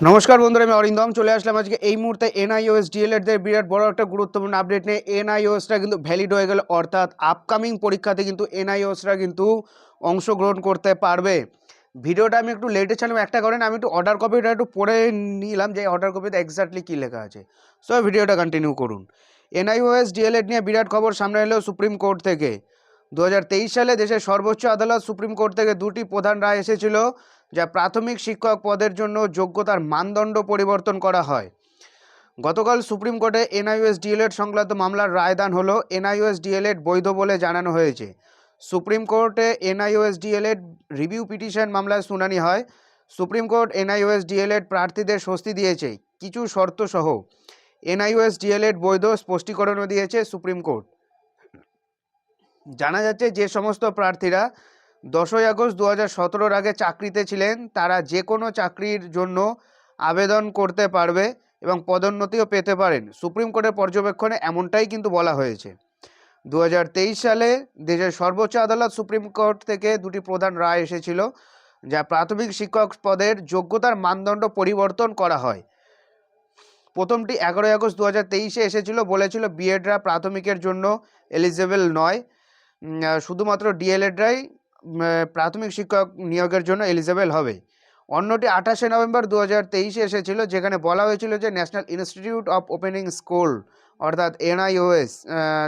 নমস্কার বন্ধুরা, আমি অরিন্দম। চলে আসলাম আজকে এই মুহূর্তে এনআইওএস ডিএলএডদের বিরাট বড় একটা গুরুত্বপূর্ণ আপডেট নিয়ে। এনআইওএসটা কিন্তু ভ্যালিড হয়ে গেল, অর্থাৎ আপকামিং পরীক্ষাতে কিন্তু এনআইওএসরা কিন্তু অংশগ্রহণ করতে পারবে। ভিডিওটা আমি একটু লেটে ছিলাম একটা করেন আমি একটু অর্ডার কপিটা একটু পড়ে নিলাম যে অর্ডার কপিতে এক্স্যাক্টলি কী লেখা আছে। সো ভিডিওটা কন্টিনিউ করুন। এনআইওএস ডিএলএড নিয়ে বিরাট খবর সামনে এলো সুপ্রিম কোর্ট থেকে। দু হাজার তেইশ সালে দেশের সর্বোচ্চ আদালত সুপ্রিম কোর্ট থেকে দুটি প্রধান রায় এসেছিল, যা প্রাথমিক শিক্ষক পদের জন্য যোগ্যতার মানদণ্ড পরিবর্তন করা হয়। গতকাল সুপ্রিম কোর্টে এনআইওএস ডিএলএড সংক্রান্ত মামলার রায়দান হলো এনআইওএস ডিএলএড বৈধ বলে জানানো হয়েছে। সুপ্রিম কোর্টে এনআইওএস ডিএলএড রিভিউ পিটিশন মামলায় শুনানি হয়। সুপ্রিম কোর্ট এনআইওএস ডিএলএড প্রার্থীদের স্বস্তি দিয়েছে। কিছু শর্ত সহ এনআইওএস ডিএলএড বৈধ স্পষ্টীকরণও দিয়েছে সুপ্রিম কোর্ট। জানা যাচ্ছে যে সমস্ত প্রার্থীরা দশই আগস্ট দু হাজার আগে চাকরিতে ছিলেন। তারা যে কোনো চাকরির জন্য আবেদন করতে পারবে এবং পদোন্নতিও পেতে পারেন। সুপ্রিম কোর্টের পর্যবেক্ষণে এমনটাই কিন্তু বলা হয়েছে। দু হাজার তেইশ সালে দেশের সর্বোচ্চ আদালত সুপ্রিম কোর্ট থেকে দুটি প্রধান রায় এসেছিল, যা প্রাথমিক শিক্ষক পদের যোগ্যতার মানদণ্ড পরিবর্তন করা হয়। প্রথমটি এগারোই আগস্ট দু হাজার তেইশে এসেছিল বলেছিল বিএডরা প্রাথমিকের জন্য এলিজেবল নয়। শুধুমাত্র ডিএলএডরাই প্রাথমিক শিক্ষক নিয়োগের জন্য এলিজেবল হবে। অন্যটি আঠাশে নভেম্বর দু হাজার তেইশে এসেছিল, যেখানে বলা হয়েছিল যে National Institute of Opening School অর্থাৎ এনআইওএস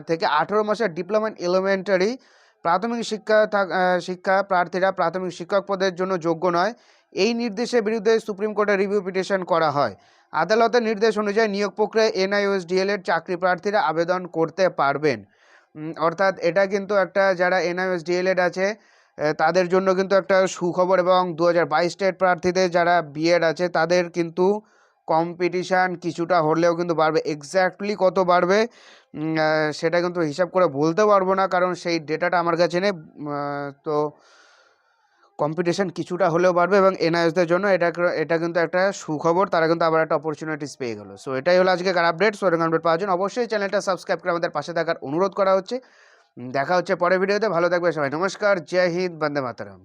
থেকে আঠেরো মাসের ডিপ্লোমা এলিমেন্টারি প্রাথমিক শিক্ষা শিক্ষা প্রার্থীরা প্রাথমিক শিক্ষক পদের জন্য যোগ্য নয়। এই নির্দেশের বিরুদ্ধে সুপ্রিম কোর্টে রিভিউ পিটিশন করা হয়। আদালতের নির্দেশ অনুযায়ী নিয়োগ প্রক্রিয়ায় এনআইওএস ডিএলএড চাকরি প্রার্থীরা আবেদন করতে পারবেন। অর্থাৎ এটা কিন্তু একটা যারা এনআইএস ডিএলএড আছে তাদের জন্য কিন্তু একটা সুখবর এবং দু হাজার প্রার্থীদের যারা বিএড আছে, তাদের কিন্তু কম্পিটিশান কিছুটা হলেও কিন্তু বাড়বে। এক্স্যাক্টলি কত বাড়বে সেটা কিন্তু হিসাব করে বলতে পারব না, কারণ সেই ডেটাটা আমার কাছে নেই তো কম্পিটিশান কিছুটা হলেও বাড়বে এবং এনআইএসদের জন্য এটা এটা কিন্তু একটা সুখবর, তারা কিন্তু আবার একটা অপরচুনিটিস পেয়ে গেলো। সো এটাই হলো কার আপডেট সো আপডেট পাওয়ার জন্য অবশ্যই চ্যানেলটা সাবস্ক্রাইব করে আমাদের পাশে থাকার অনুরোধ করা হচ্ছে। দেখা হচ্ছে পরের ভিডিওতে ভালো থাকবে সবাই, নমস্কার, জয় হিন্দ, বন্দে মাতারাম।